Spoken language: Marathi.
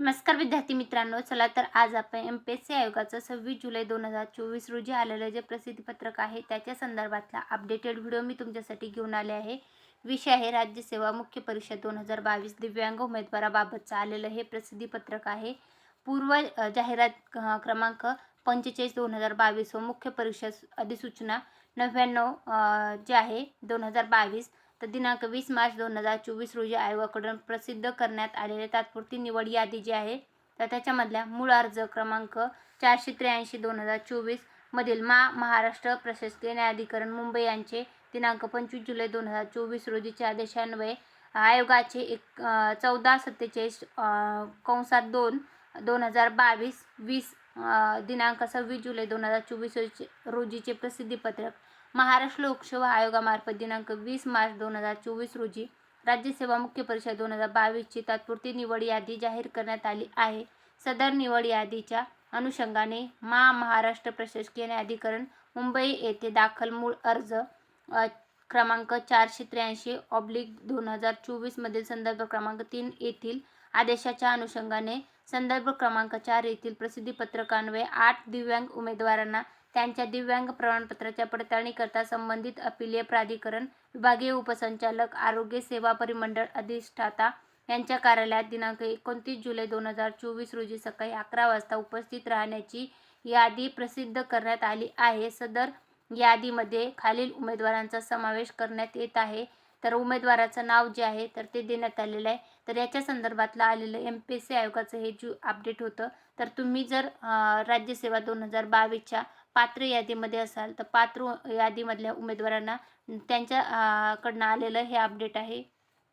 नमस्कार विद्यार्थी मित्रांनो चला तर आज आपण एम पी एस सी आयोगाचं सव्वीस जुलै दोन हजार चोवीस रोजी आलेलं जे प्रसिद्धीपत्रक आहे त्याच्या संदर्भातला अपडेटेड व्हिडिओ मी तुमच्यासाठी घेऊन आले आहे. विषय आहे राज्यसेवा मुख्य परीक्षा दोन हजार बावीस दिव्यांग उमेदवाराबाबतचं आलेलं हे प्रसिद्धीपत्रक आहे. पूर्व जाहिरात क्रमांक पंचेचाळीस दोन हजार बावीस व मुख्य परीक्षा अधिसूचना नव्याण्णव जे आहे दोन हजार बावीस तर दिनांक वीस मार्च दोन हजार चोवीस रोजी आयोगाकडून प्रसिद्ध करण्यात आलेले तात्पुरती निवड यादी जी आहे तर त्याच्यामधल्या मूळ अर्ज क्रमांक चारशे त्र्याऐंशी दोन हजार चोवीस मधील मा महाराष्ट्र प्रशासकीय न्यायाधिकरण मुंबई यांचे दिनांक पंचवीस जुलै दोन हजार चोवीस रोजीच्या आदेशान्वये आयोगाचे एक चौदा सत्तेचाळीस कंसात दोन दोन हजार बावीस वीस दिनांक सव्वीस जुलै दोन हजार चोवीस रोजीचे प्रसिद्धीपत्रक महाराष्ट्र लोकसेवा आयोगामार्फत दिनांक वीस मार्च दोन हजार चोवीस रोजी राज्यसेवा मुख्य परीक्षा दोन हजार बावीसची तात्पुरती निवड यादी जाहीर करण्यात आली आहे. सदर निवड यादीच्या अनुषंगाने मा महाराष्ट्र प्रशासकीय न्यायाधिकरण मुंबई येथे दाखल मूळ अर्ज क्रमांक चारशे त्र्याऐंशी ऑब्लिक दोन हजार चोवीसमधील संदर्भ क्रमांक तीन येथील आदेशाच्या अनुषंगाने संदर्भ क्रमांक चार येथील प्रसिद्धीपत्रकान्वये आठ दिव्यांग उमेदवारांना त्यांच्या दिव्यांग प्रमाणपत्राच्या पडताळणीकरता संबंधित अपिलीय प्राधिकरण विभागीय उपसंचालक आरोग्य सेवा परिमंडळ अधिष्ठाता यांच्या कार्यालयात दिनांक एकोणतीस जुलै दोन हजार चोवीस रोजी सकाळी अकरा वाजता उपस्थित राहण्याची यादी प्रसिद्ध करण्यात आली आहे. सदर यादीमध्ये खालील उमेदवारांचा समावेश करण्यात येत आहे. तर उमेदवाराचं नाव जे आहे तर ते देण्यात आलेलं आहे. तर याच्या संदर्भातलं आलेलं एम पी एस सी आयोगाचं हे जू अपडेट होतं तर तुम्ही जर राज्यसेवा दोन हजार बावीसच्या पात्र यादीमध्ये असाल तर पात्र यादीमधल्या उमेदवारांना त्यांच्याकडनं आलेलं हे अपडेट आहे.